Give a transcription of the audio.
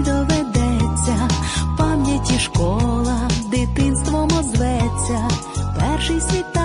не доведеться, пам'яті школа, дитинством озветься, перший світ.